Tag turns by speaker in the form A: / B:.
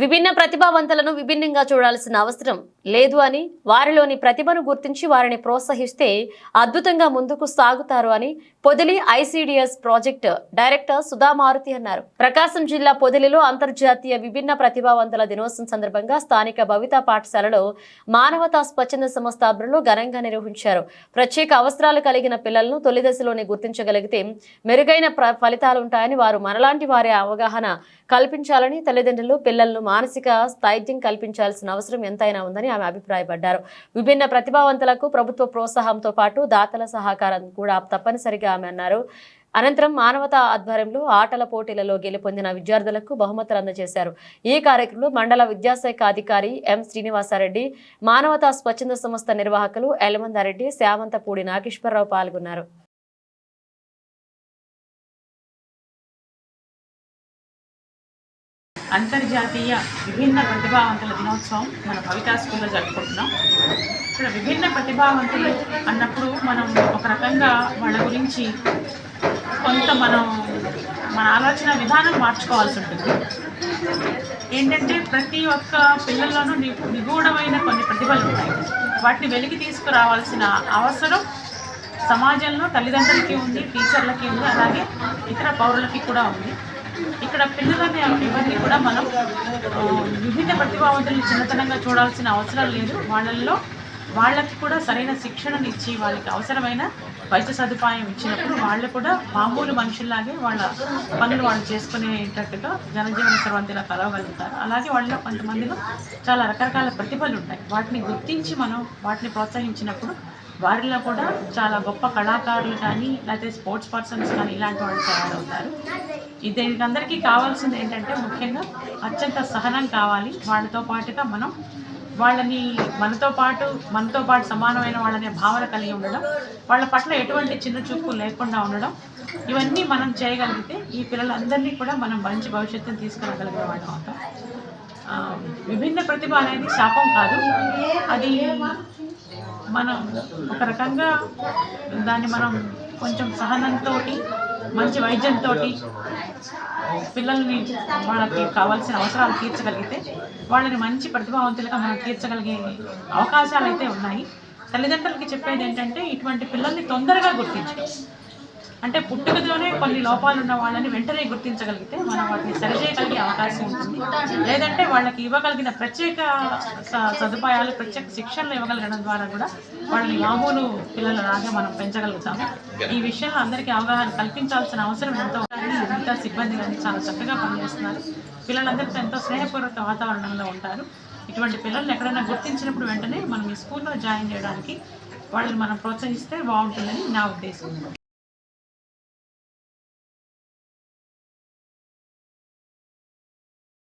A: విభిన్న ప్రతిభావంతులను విభిన్నంగా చూడాల్సిన అవసరం లేదు అని వారిలోని ప్రతిభను గుర్తించి వారిని ప్రోత్సహిస్తే అద్భుతంగా ముందుకు సాగుతారు అని Podili ICDS project director Sudha Maruthi అన్నారు. ప్రకాశం జిల్లా పొదిలిలో అంతర్జాతీయ విభిన్న ప్రతిభావంతుల దినోత్సవం సందర్భంగా స్థానిక భవితా పాఠశాలలో మానవతా స్వచ్ఛంద సంస్థ ఆధ్వర్యంలో ఘనంగా నిర్వహించారు. ప్రత్యేక అవసరాలు కలిగిన పిల్లలను తొలి దశలోనే గుర్తించగలిగితే మెరుగైన ఫలితాలు ఉంటాయని వారు మనలాంటి వారి అవగాహన కల్పించాలని తల్లిదండ్రులు పిల్లలను మానసిక స్థైర్యం కల్పించాల్సిన అవసరం ఎంతైనా ఉందని ఆమె అభిప్రాయపడ్డారు. విభిన్న ప్రతిభావంతులకు ప్రభుత్వ ప్రోత్సాహంతో పాటు దాతల సహకారం కూడా తప్పనిసరిగా ఆమె అన్నారు. అనంతరం మానవతా ఆధ్వర్యంలో ఆటల పోటీలలో గెలుపొందిన విద్యార్థులకు బహుమతులు అందజేశారు. ఈ కార్యక్రమంలో మండల విద్యాశాఖ అధికారి ఎం శ్రీనివాసారెడ్డి మానవతా స్వచ్ఛంద సంస్థ నిర్వాహకులు ఎలమందారెడ్డి శామంతపూడి నాగేశ్వరరావు పాల్గొన్నారు.
B: అంతర్జాతీయ విభిన్న ప్రతిభావంతుల దినోత్సవం మన కవితా స్కూల్లో జరుపుకుంటున్నాం. ఇక్కడ విభిన్న ప్రతిభావంతులు అన్నప్పుడు మనం ఒక రకంగా వాళ్ళ గురించి కొంత మనం మన ఆలోచన విధానం మార్చుకోవాల్సి ఉంటుంది. ఏంటంటే ప్రతి ఒక్క పిల్లల్లోనూ ని- నిగూఢమైన కొన్ని ప్రతిభలు ఉంటాయి. వాటిని వెలికి తీసుకురావాల్సిన అవసరం సమాజంలో తల్లిదండ్రులకి ఉంది టీచర్లకి ఉంది అలాగే ఇతర పౌరులకి కూడా ఉంది. ఇక్కడ పిల్లలని ఎవరిని కూడా మనం విభిన్న ప్రతిభావంతులను చిన్నతనంగా చూడాల్సిన అవసరం లేదు. వాళ్ళల్లో వాళ్ళకి కూడా సరైన శిక్షణను ఇచ్చి వాళ్ళకి అవసరమైన వైద్య సదుపాయం ఇచ్చినప్పుడు వాళ్ళు కూడా మామూలు మనుషుల్లాగే వాళ్ళ పనులు వాళ్ళు చేసుకునేటట్టుగా జనజీవన సర్వంతిలా కలవగలుగుతారు అలాగే వాళ్ళలో కొంతమందిలో చాలా రకరకాల ప్రతిభలు ఉంటాయి వాటిని గుర్తించి మనం వాటిని ప్రోత్సహించినప్పుడు వారిలో కూడా చాలా గొప్ప కళాకారులు కానీ లేకపోతే స్పోర్ట్స్ పర్సన్స్ కానీ ఇలాంటి వాళ్ళు తయారవుతారు. ఇది దీనికి అందరికీ కావాల్సింది ఏంటంటే ముఖ్యంగా అత్యంత సహనం కావాలి. వాళ్ళతో పాటుగా మనం వాళ్ళని మనతో పాటు మనతో పాటు సమానమైన వాళ్ళనే భావన కలిగి ఉండడం వాళ్ళ పట్ల ఎటువంటి చిన్న చూపు లేకుండా ఉండడం ఇవన్నీ మనం చేయగలిగితే ఈ పిల్లలందరినీ కూడా మనం మంచి భవిష్యత్తుని తీసుకురాగలిగిన వాళ్ళం అవుతాం. విభిన్న ప్రతిభ అనేది శాపం కాదు. అది మనం ఒక రకంగా దాన్ని మనం కొంచెం సహనంతో మంచి వైద్యంతో పిల్లల్ని వాళ్ళకి కావాల్సిన అవసరాలు తీర్చగలిగితే వాళ్ళని మంచి ప్రతిభావంతులుగా మనం తీర్చగలిగే అవకాశాలు అయితే ఉన్నాయి. తల్లిదండ్రులకి చెప్పేది ఏంటంటే ఇటువంటి పిల్లల్ని తొందరగా గుర్తించడం. అంటే పుట్టుకతోనే కొన్ని లోపాలు ఉన్న వాళ్ళని వెంటనే గుర్తించగలిగితే మనం వాటిని సరిచేయగలిగే అవకాశం ఉంటుంది. లేదంటే వాళ్ళకి ఇవ్వగలిగిన ప్రత్యేక స- సదుపాయాలు ప్రత్యేక శిక్షణలు ఇవ్వగలగడం ద్వారా కూడా వాళ్ళని మామూలు పిల్లల లాగా మనం పెంచగలుగుతాము. ఈ విషయంలో అందరికీ అవగాహన కల్పించాల్సిన అవసరం ఎంతో ఉంది. మిగతా సిబ్బంది కానీ చాలా చక్కగా పనిచేస్తున్నారు. పిల్లలందరితో ఎంతో స్నేహపూర్వక వాతావరణంలో ఉంటారు. ఇటువంటి పిల్లల్ని ఎక్కడైనా గుర్తించినప్పుడు వెంటనే మనం ఈ స్కూల్లో జాయిన్ చేయడానికి వాళ్ళని మనం ప్రోత్సహిస్తే బాగుంటుందని నా ఉద్దేశం.